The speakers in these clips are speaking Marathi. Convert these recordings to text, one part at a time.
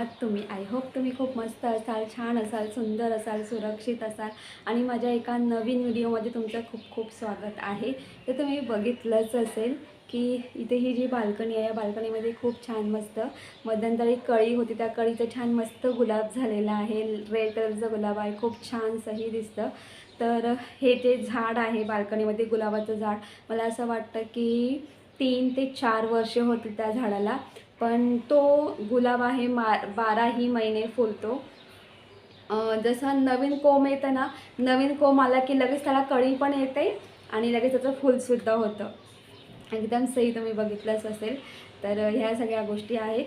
आहात तुम्ही. आय होप तुम्ही खूप मस्त असाल छान असाल सुंदर असाल सुरक्षित असाल. आणि माझ्या एका नवीन व्हिडिओमध्ये तुमचं खूप खूप स्वागत आहे. तर तुम्ही बघितलंच असेल की इथे ही जी बाल्कनी आहे या बाल्कनीमध्ये खूप छान मस्त मध्यंतरी कळी होती. त्या कळीचं छान मस्त गुलाब झालेला आहे. रेड कलरचं गुलाब आहे. खूप छानसंही दिसतं. तर हे जे झाड आहे बाल्कनीमध्ये गुलाबाचं झाड मला असं वाटतं की तीन ते चार वर्ष होती त्या झाडाला. पण तो गुलाब आहे मा बाराही महिने फुलतो. जसं नवीन कोंब येतं ना नवीन कोंब आला की लगेच त्याला कळी पण येते आणि लगेच त्याचं फुलसुद्धा होतं. एकदम सही तुम्ही बघितलंच असेल. तर ह्या सगळ्या गोष्टी आहेत.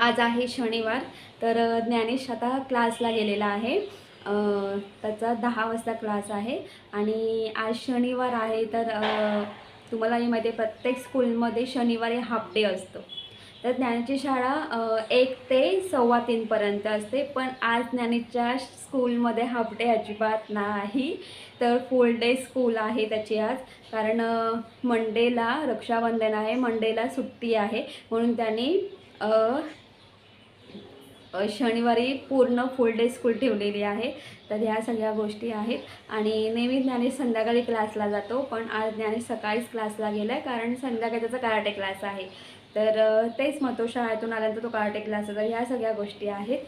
आज आहे शनिवार तर ज्ञानेश आता क्लासला गेलेला आहे. त्याचा दहा वाजता क्लास आहे. आणि आज शनिवार आहे तर तुम्हाला मी माहिती आहे प्रत्येक स्कूलमध्ये शनिवारी हाफ डे असतो. तर ज्ञानाची शाळा एक ते सव्वा तीनपर्यंत असते पण आज ज्ञानीच्या स्कूलमध्ये हाफ डे अजिबात नाही. तर फुल डे स्कूल आहे त्याची आज. कारण मंडेला रक्षाबंधन आहे मंडेला सुट्टी आहे. म्हणून त्यांनी शनिवारी पूर्ण फुल डे स्कूल ठेवलेली आहे. तर ह्या सगळ्या गोष्टी आहेत. आणि नेहमी ज्ञानेश संध्याकाळी क्लासला जातो पण आज ज्ञानेश सकाळीच क्लासला गेला आहे कारण संध्याकाळी त्याचा कराटे क्लास आहे. तर तेच मग तो शाळेतून आल्यानंतर तो कराटे क्लास तर ह्या सगळ्या गोष्टी आहेत.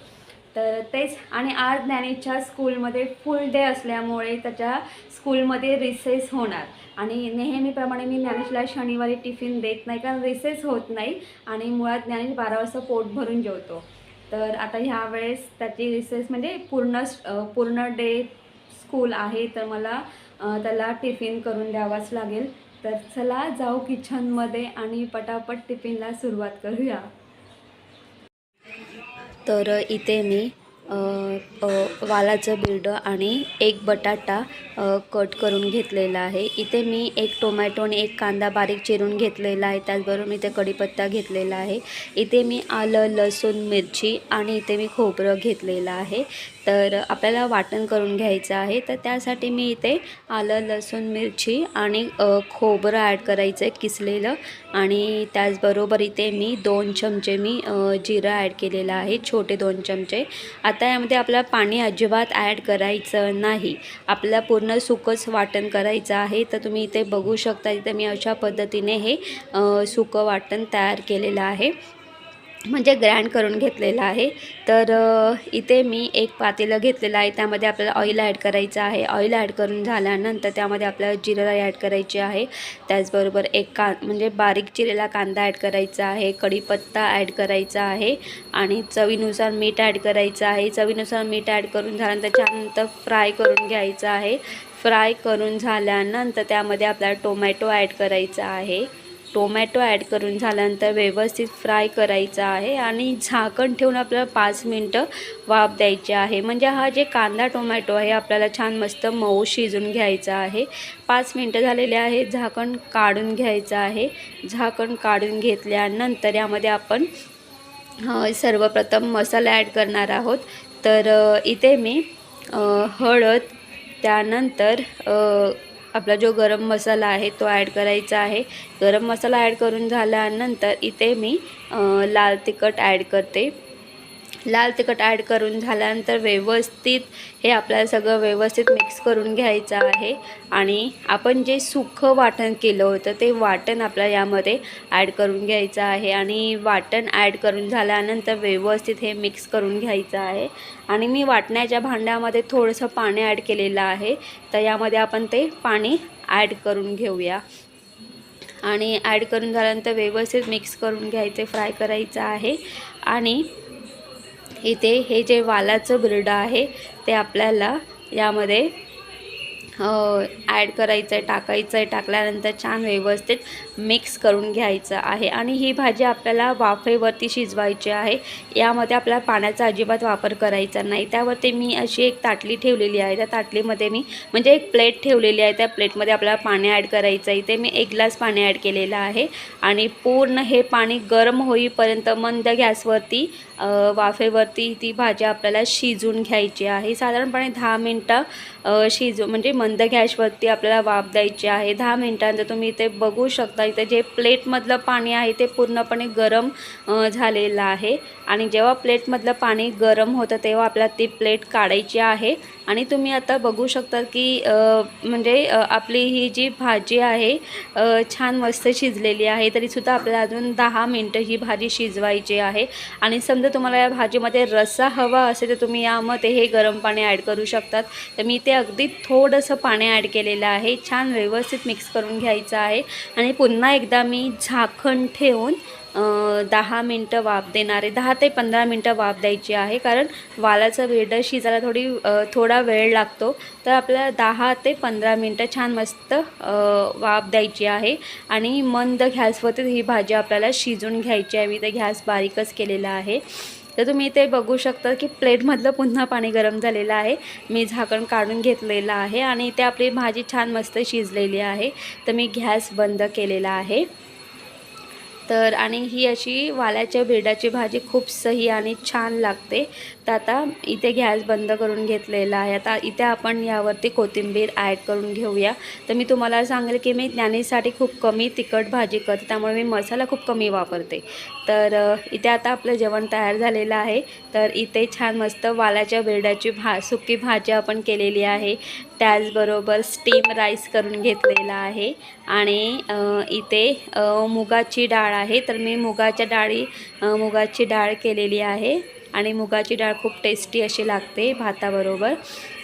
तर तेच आणि आज ज्ञानेशच्या स्कूलमध्ये फुल डे असल्यामुळे त्याच्या स्कूलमध्ये रिसेस होणार. आणि नेहमीप्रमाणे मी ज्ञानेशला शनिवारी टिफिन देत नाही कारण रिसेस होत नाही. आणि मुळात ज्ञानेश बारा वाजता पोट भरून जेवतो. तर आता ह्या वेळेस त्याची रिसेस म्हणजे पूर्ण पूर्ण डे स्कूल आहे तर मला त्याला टिफिन करून द्यावाच लागेल. तर चला जाऊ किचनमध्ये आणि पटापट टिफिनला सुरुवात करूया. तर इथे मी वालाचं बिरडं आणि एक बटाटा कट करून घेतलेला आहे. इथे मी एक टोमॅटो आणि एक कांदा बारीक चिरून घेतलेला आहे. त्याचबरोबर मी इथे कढीपत्ता घेतलेला आहे. इथे मी आलं लसूण मिरची आणि इथे मी खोबरं घेतलेलं आहे. तर आपल्याला वाटण करून घ्यायचं आहे. तर त्यासाठी मी इथे आलं लसूण मिरची आणि खोबरं ॲड करायचं आहे किसलेलं. आणि त्याचबरोबर इथे मी दोन चमचे मी जिरं ॲड केलेलं आहे छोटे दोन चमचे. आता यामध्ये आपल्याला पाणी अजिबात ॲड करायचं नाही. आपल्याला पूर्ण सुकंच वाटण करायचं आहे. तर तुम्ही इथे बघू शकता इथे मी अशा पद्धतीने हे सुकं वाटण तयार केलेलं आहे. म्हणजे ग्रँड करून घेतलेलं आहे. तर इथे मी एक पातेलं घेतलेलं आहे. त्यामध्ये आपल्याला ऑइल ॲड करायचं आहे. ऑइल ॲड करून झाल्यानंतर त्यामध्ये आपल्याला जिरं ॲड करायची आहे. त्याचबरोबर एक का म्हणजे बारीक चिरेला कांदा ॲड करायचा आहे. कढीपत्ता ॲड करायचा आहे. आणि चवीनुसार मीठ ॲड करायचं आहे. चवीनुसार मीठ ॲड करून झाल्यानंतर त्याच्यानंतर फ्राय करून घ्यायचं आहे. फ्राय करून झाल्यानंतर त्यामध्ये आपल्याला टोमॅटो ॲड करायचा आहे. टोमॅटो ॲड करून झाल्यानंतर व्यवस्थित फ्राय करायचा आहे आणि झाकण ठेवून आपल्याला पाच मिनटं वाफ द्यायची आहे. म्हणजे हा जे कांदा टोमॅटो आहे आपल्याला छान मस्त मऊ शिजून घ्यायचा आहे. पाच मिनटं झालेले आहे झाकण काढून घ्यायचं आहे. झाकण काढून घेतल्यानंतर यामध्ये आपण सर्वप्रथम मसाला ॲड करणार आहोत. तर इथे मी हळद त्यानंतर आपला जो गरम मसाला आहे तो ॲड करायचा आहे. गरम मसाला ॲड करून झाल्यानंतर इथे मी लाल तिखट ॲड करते. लाल तिखट ॲड करून झाल्यानंतर व्यवस्थित हे आपल्याला सगळं व्यवस्थित मिक्स करून घ्यायचं आहे. आणि आपण जे सुखं वाटण केलं होतं ते वाटण आपल्याला यामध्ये ॲड करून घ्यायचं आहे. आणि वाटण ॲड करून झाल्यानंतर व्यवस्थित हे मिक्स करून घ्यायचं आहे. आणि मी वाटण्याच्या भांड्यामध्ये थोडंसं पाणी ॲड केलेलं आहे. तर यामध्ये आपण ते पाणी ॲड करून घेऊया. आणि ॲड करून झाल्यानंतर व्यवस्थित मिक्स करून घ्यायचे फ्राय करायचं आहे. आणि इथे हे जे वालाचं बिर्ड आहे ते आपल्याला यामध्ये ॲड करायचं आहे टाकायचं आहे टाकल्यानंतर छान व्यवस्थित मिक्स करून घ्यायचं आहे. आणि ही भाजी आपल्याला वाफेवरती शिजवायची आहे. यामध्ये आपल्याला पाण्याचा अजिबात वापर करायचा नाही. त्यावरती मी अशी एक ताटली ठेवलेली आहे. त्या ताटलीमध्ये मी म्हणजे एक प्लेट ठेवलेली आहे. त्या प्लेटमध्ये आपल्याला पाणी ॲड करायचं आहे. ते मी एक ग्लास पाणी ॲड केलेलं आहे. आणि पूर्ण हे पाणी गरम होईपर्यंत मंद गॅसवरती वाफेवरती ती भाजी आपल्याला शिजून घ्यायची आहे. साधारणपणे दहा मिनटं शिज म्हणजे मंद गॅसवरती आपल्याला वाफ द्यायची आहे. दहा मिनटांचं तुम्ही इथे बघू शकता इथे जे प्लेटमधलं पाणी आहे ते पूर्णपणे गरम झालेलं आहे. आणि जेव्हा प्लेटमधलं पाणी गरम होतं तेव्हा आपल्याला ती प्लेट काढायची आहे. आणि तुम्ही आता बघू शकता की म्हणजे आपली ही जी भाजी आहे छान मस्त शिजलेली आहे. तरीसुद्धा आपल्याला अजून दहा मिनटं ही भाजी शिजवायची आहे. आणि समजा तुम्हाला या भाजीमध्ये रस्सा हवा असेल तर तुम्ही यामध्ये हे गरम पाणी ॲड करू शकतात. तर मी ते अगदी थोडंसं पाणी ॲड केलेलं आहे. छान व्यवस्थित मिक्स करून घ्यायचं आहे. आणि पुन्हा एकदा मी झाकण ठेवून दहा मिनटं वाफ देणारे दहा ते पंधरा मिनटं वाफ द्यायची आहे. कारण वालाचं वेडं शिजायला थोडी थोडा वेळ लागतो. तर आपल्याला दहा ते पंधरा मिनटं छान मस्त वाफ द्यायची आहे. आणि मंद गॅसवरती ही भाजी आपल्याला शिजून घ्यायची आहे. मी ते गॅस बारीकच केलेला आहे. तर तुम्ही इथे बघू शकता की प्लेटमधलं पुन्हा पाणी गरम झालेलं आहे. मी झाकण काढून घेतलेलं आहे आणि इथे आपली भाजी छान मस्त शिजलेली आहे. तर मी गॅस बंद केलेला आहे. तर आणि ही अशी वाल्याच्या बेडाची भाजी खूप सही आणि छान लागते. तर आता इथे गॅस बंद करून घेतलेला आहे. आता इथे आपण यावरती कोथिंबीर ॲड करून घेऊया. तर मी तुम्हाला सांगेल की मी ज्ञानीसाठी खूप कमी तिखट भाजी करते. त्यामुळे मी मसाला खूप कमी वापरते. तर इथे आता आपलं जेवण तयार झालेलं आहे. तर इथे छान मस्त वालाच्या बिरडाची भा सुकी भाजी आपण केलेली आहे. त्याचबरोबर स्टीम राईस करून घेतलेला आहे. आणि इथे मुगाची डाळ आहे. तर मी मुगाच्या डाळी मुगाची डाळ केलेली आहे. आणि मुगाची डाळ खूप टेस्टी अशी लागते भाताबरोबर.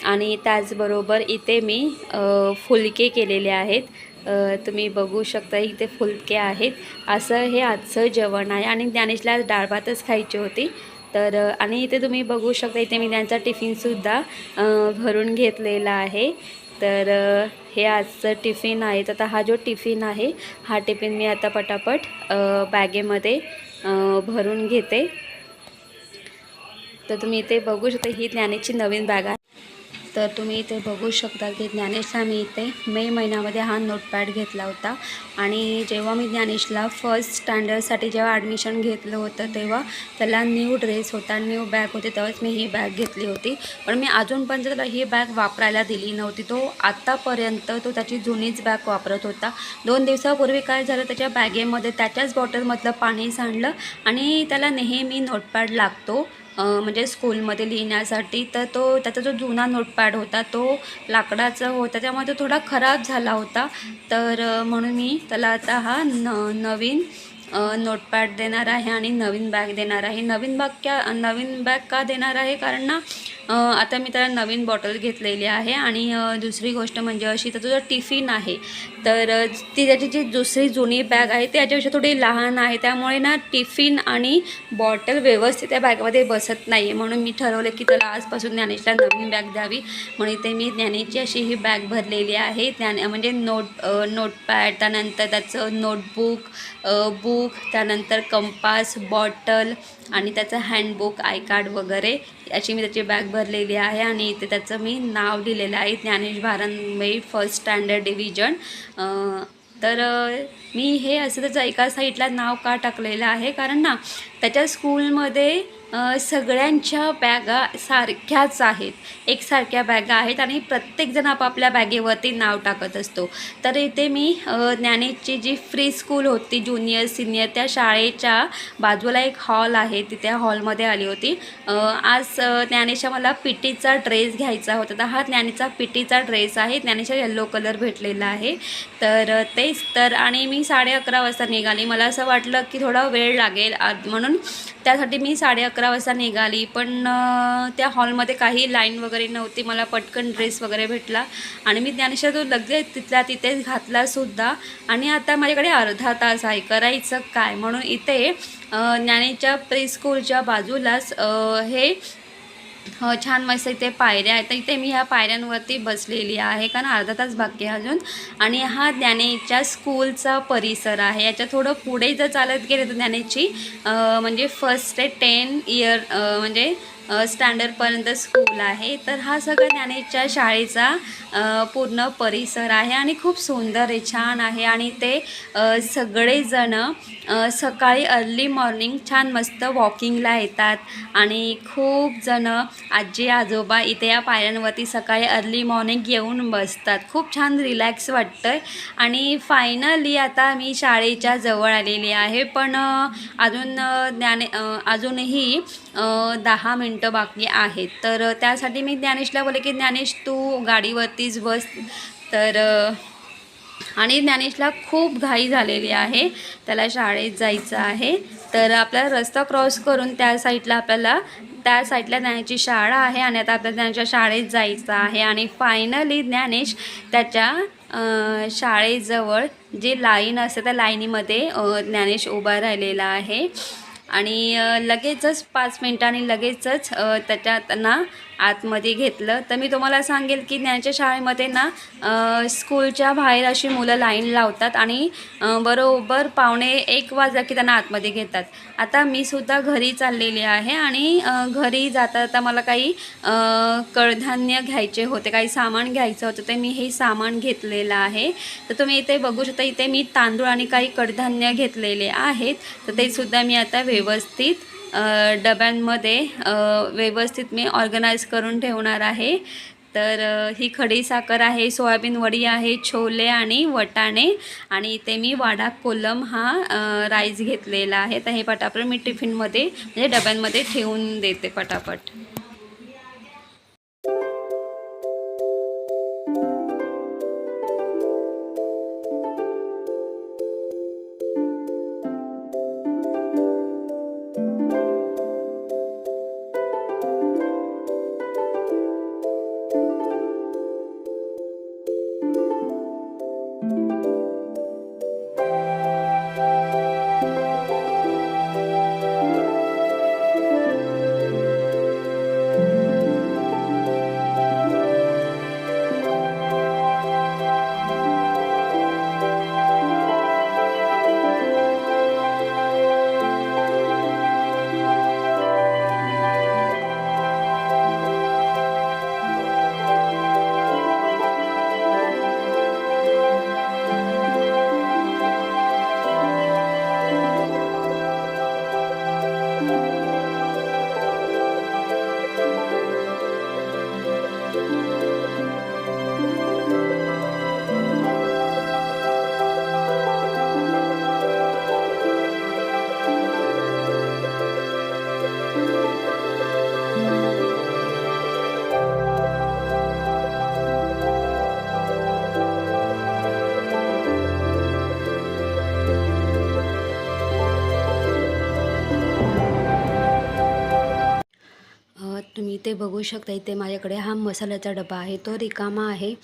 आणि त्याचबरोबर इथे मी फुलके केलेले आहेत. तुम्ही बघू शकता इथे फुलके आहेत. असं हे आजचं जेवण आहे. आणि ज्ञानेशला आज डाळ भातच खायची होती. तर आणि इथे तुम्ही बघू शकता इथे मी त्यांचा टिफिनसुद्धा भरून घेतलेला आहे. तर हे आजचं टिफिन आहे. तर आता हा जो टिफिन आहे हा टिफिन मी आता पटापट बॅगेमध्ये भरून घेते. तर तुम्ही इथे बघू शकता ही ज्ञानेची नवीन बॅग आहे. तर तुम्ही इथे बघू शकता की ज्ञानेशला मी इथे मे महिन्यामध्ये हा नोटपॅड घेतला होता. आणि जेव्हा मी ज्ञानेशला फर्स्ट स्टँडर्डसाठी जेव्हा ॲडमिशन घेतलं होतं तेव्हा त्याला न्यू ड्रेस होता न्यू बॅग होती तेव्हाच मी ही बॅग घेतली होती. पण मी अजूनपर्यंत त्याला ही बॅग वापरायला दिली नव्हती. तो आत्तापर्यंत तो त्याची जुनीच बॅग वापरत होता. दोन दिवसापूर्वी काय झालं त्याच्या बॅगेमध्ये त्याच्याच बॉटलमधलं पाणी सांडलं आणि त्याला नेहमी नोटपॅड लागतो. म्हणजे स्कूलमध्ये लिहिण्यासाठी तर तो त्याचा जो जुना नोटपॅड होता तो लाकडाचा होता. त्यामुळे तो थोडा खराब झाला होता. तर म्हणून मी त्याला आता हा न नवीन नोटपॅड देणार आहे आणि नवीन बॅग देणार आहे. नवीन बॅग क्या नवीन बॅग का देणार आहे? कारण ना आता मी त्याला नवीन बॉटल घेतलेली आहे आणि दुसरी गोष्ट म्हणजे अशी त्याचा जो टिफिन आहे. तर ती त्याची जी दुसरी जुनी बॅग आहे ती याच्यापेक्षा थोडी लहान आहे. त्यामुळे ना टिफिन आणि बॉटल व्यवस्थित त्या बॅगमध्ये बसत नाही म्हणून मी ठरवलं की त्याला आजपासून ज्ञानेशला नवीन बॅग द्यावी. म्हणून इथे मी ज्ञानेची अशी ही बॅग भरलेली आहे. ज्ञान म्हणजे नोट नोटपॅड त्यानंतर त्याचं नोटबुक बुक त्यानंतर कंपास बॉटल आणि त्याचं हँडबुक आय कार्ड वगैरे. अशी मी त्याची बॅग भरलेली आहे आणि इथे त्याचं मी नाव लिहिलेलं आहे Dnyanesh Bharanmayi first standard division. तर मी हे असं त्याचं एका साईडला नाव का टाकलेलं आहे? कारण ना त्याच्या स्कूलमध्ये सगळ्यांच्या बॅगा सारख्याच आहेत. एकसारख्या बॅगा आहेत आणि प्रत्येकजण आपापल्या बॅगेवरती नाव टाकत असतो. तर इथे मी ज्ञानेशची जी फ्री स्कूल होती ज्युनियर सिनियर त्या शाळेच्या बाजूला एक हॉल आहे. तिथे हॉलमध्ये आली होती. आज ज्ञानेशा मला पिटीचा ड्रेस घ्यायचा होता. तर हा ज्ञानेचा पिटीचा ड्रेस आहे. ज्ञानेशा येल्लो कलर भेटलेला आहे. तर तेच तर आणि मी साडे अकरा वाजता निघाली. मला असं वाटलं की थोडा वेळ लागेल. म्हणून त्यासाठी मी साडे अकरा वाजता निघाली पण त्या हॉलमध्ये काही लाईन वगैरे नव्हती. मला पटकन ड्रेस वगैरे भेटला आणि मी ज्ञानेशा तो लगेच तिथल्या तिथेच घातलासुद्धा आणि आता माझ्याकडे अर्धा तास आहे. करायचं काय? म्हणून इथे ज्ञानेच्या प्री स्कूलच्या बाजूलाच हे हो छान मस्त इथे पायऱ्या आहेत. तर इथे मी ह्या पायऱ्यांवरती बसलेली आहे. कारण अर्धा तास बाकी आहे अजून. आणि हा ज्ञानेच्या स्कूलचा परिसर आहे. याच्या थोडं पुढे जर चालत गेले तर ज्ञानेची म्हणजे फर्स्ट ते टेन इयर म्हणजे स्टँडर्डपर्यंत स्कूल आहे. तर हा सगळा ज्ञानेशच्या शाळेचा पूर्ण परिसर आहे आणि खूप सुंदर आहे छान आहे आणि ते सगळेजणं सकाळी अर्ली मॉर्निंग छान मस्त वॉकिंगला येतात आणि खूप जणं आजी आजोबा इथे या पायऱ्यांवरती सकाळी अर्ली मॉर्निंग येऊन बसतात. खूप छान रिलॅक्स वाटतं आणि फायनली आता मी शाळेच्या जवळ आलेली आहे. पण अजून ज्ञाने अजूनही दहा मिनटं बाकी आहेत. तर त्यासाठी मी ज्ञानेशला बोलले की ज्ञानेश तू गाडीवरतीच बस. तर आणि ज्ञानेशला खूप घाई झालेली आहे. त्याला शाळेत जायचं आहे. तर आपल्याला रस्ता क्रॉस करून त्या साईडला आपल्याला त्या साईडला ज्ञानेची शाळा आहे आणि आता आपल्याला त्यांच्या शाळेत जायचं आहे. आणि फायनली ज्ञानेश त्याच्या शाळेजवळ जे लाईन असते त्या लाईनीमध्ये ज्ञानेश उभा राहिलेला आहे. आणि लगेचच पाच मिनटांनी लगेचच त्याच्यात त्याच्या त्यांना आतमध्ये घेतलं. तर मी तुम्हाला सांगेल की ज्ञानच्या शाळेमध्ये ना स्कूलच्या बाहेर अशी मुलं लाईन लावतात आणि बरोबर पावणे एक वाजला की त्यांना आतमध्ये घेतात. आता मी सुद्धा घरी चाललेली आहे आणि घरी जाता जाता मला काही कडधान्य घ्यायचे होते काही सामान घ्यायचं होतं ते मी हे सामान घेतलेलं आहे. तर तुम्ही इथे बघू शकता इथे मी तांदूळ आणि काही कडधान्य घेतलेले आहेत. तर ते सुद्धा मी आता व्यवस्थित डब्यांमध्ये व्यवस्थित मी ऑर्गनाईज करून ठेवणार आहे. तर ही खडी साखर आहे सोयाबीन वडी आहे छोले आणि वटाणे. आणि इथे मी वाडा कोलम हा राईस घेतलेला आहे. तर हे पटापट मी टिफिनमध्ये म्हणजे डब्यांमध्ये ठेवून देते पटापट. इथे बघू शकता इथे माझ्याकडे हा मसाल्याचा डबा आहे तो रिकामा आहे.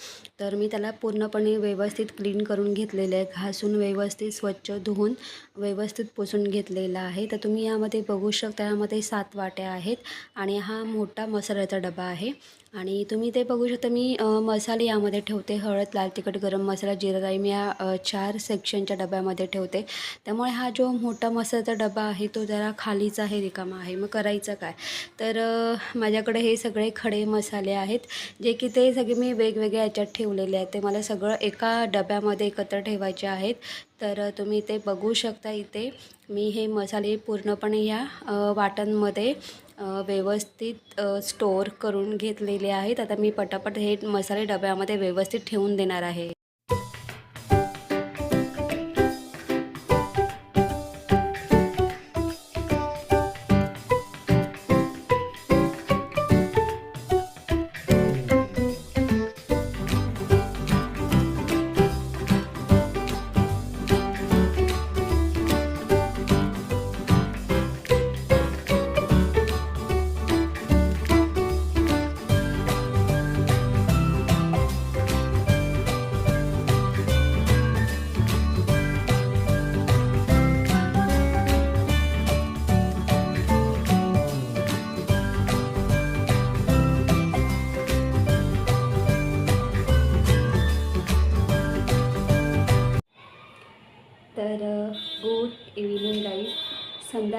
तर मी त्याला पूर्णपणे व्यवस्थित क्लीन करून घेतलेलं आहे. घासून व्यवस्थित स्वच्छ धुवून व्यवस्थित पुसून घेतलेला आहे. तर तुम्ही यामध्ये बघू शकता यामध्ये सात वाट्या आहेत आणि हा मोठा मसाल्याचा डबा आहे. आणि तुम्ही ते बघू शकता मी मसाले यामध्ये ठेवते. हळद लाल तिखट गरम मसाला जिरा राई. मी या चार सेक्शनच्या डब्यामध्ये ठेवते. त्यामुळे हा जो मोठा मसाल्याचा डबा आहे तो जरा खालीचा आहे रिकामा आहे. मग करायचं काय? तर माझ्याकडे हे सगळे खडे मसाले आहेत जे की ते सगळे मी वेगवेगळ्या याच्यात ठेवलेले आहेत. ते मला सगळं एका डब्यामध्ये एकत्र ठेवायचे आहेत. तर तुम्ही ते बघू शकता इथे. मी हे मसाले पूर्णपणे या वाटणमध्ये व्यवस्थित स्टोअर करून घेतलेले आहेत. आता मी पटापट हे मसाले डब्यामध्ये व्यवस्थित ठेवून देणार आहे.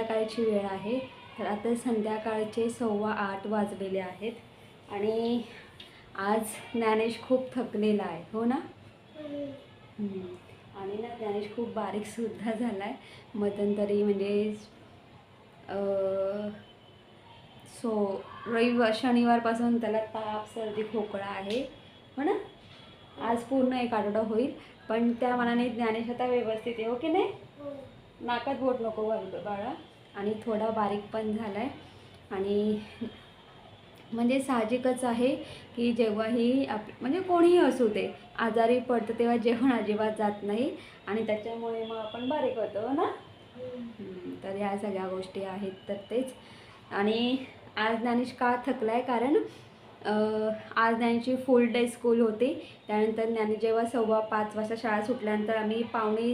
संध्याकाळची वेळ आहे. तर आता संध्याकाळचे सव्वा आठ वाजलेले आहेत. आणि आज ज्ञानेश खूप थकलेला आहे हो ना. आणि ना ज्ञानेश खूप बारीकसुद्धा झाला आहे मध्यंतरी म्हणजे सो रविवार शनिवारपासून त्याला ताप सर्दी खोकला आहे. हो ना? आज पूर्ण एक आठवडा होईल. पण त्या मनाने ज्ञानेश आता व्यवस्थित आहे हो की नाही? नाकात बोट नको बाळा. आणि थोडा बारीक पण झाला आहे आणि म्हणजे साहजिकच आहे की जेव्हाही आप म्हणजे कोणीही असू दे आजारी पडतं तेव्हा जेवण अजिबात जात नाही. आणि त्याच्यामुळे मग आपण बारीक होतो हो ना? तर या सगळ्या गोष्टी आहेत तर तेच. आणि आज ज्ञानेश का थकला आहे कारण आज ज्ञानेची फुल डे स्कूल होती. त्यानंतर ज्ञाने जेव्हा सव्वा पाच वाजता शाळा सुटल्यानंतर आम्ही पावणे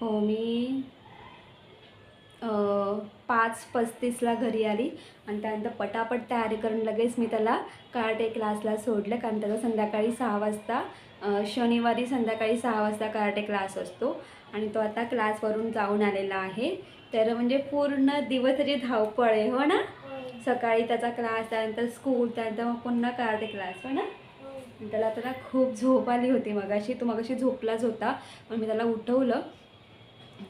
हो मी पाच पस्तीसला घरी आली आणि त्यानंतर पटापट तयारी करून लगेच मी त्याला कराटे क्लासला सोडलं. कारण त्याचा संध्याकाळी सहा वाजता शनिवारी संध्याकाळी सहा वाजता कराटे क्लास असतो आणि तो आता क्लासवरून जाऊन आलेला आहे. तर म्हणजे पूर्ण दिवस त्याची धावपळ आहे हो ना? सकाळी त्याचा क्लास त्यानंतर स्कूल त्यानंतर मग पुन्हा कराटे क्लास हो ना? त्याला त्याला खूप झोप आली होती मगाशी. तो मगाशी झोपलाच होता पण मी त्याला उठवलं.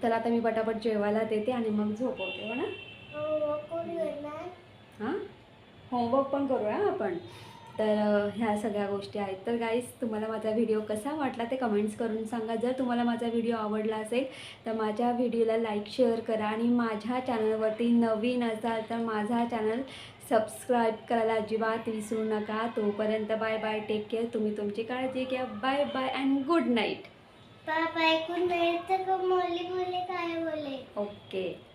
त्याला आता मी पटापट जेवायला देते आणि मग झोपवते हो ना? हां? होमवर्क पण करूया आपण. तर ह्या सगळ्या गोष्टी आहेत. तर गाईज तुम्हाला माझा व्हिडिओ कसा वाटला ते कमेंट्स करून सांगा. जर तुम्हाला माझा व्हिडिओ आवडला असेल तर माझ्या व्हिडिओला लाईक शेअर करा आणि माझ्या चॅनलवरती नवीन असाल तर माझा चॅनल सबस्क्राईब करायला अजिबात विसरू नका. तोपर्यंत बाय बाय टेक केअर तुम्ही तुमची काळजी घ्या. Bye bye and good night पापा ऐकून वेळ तर का मोली काय बोले ओके.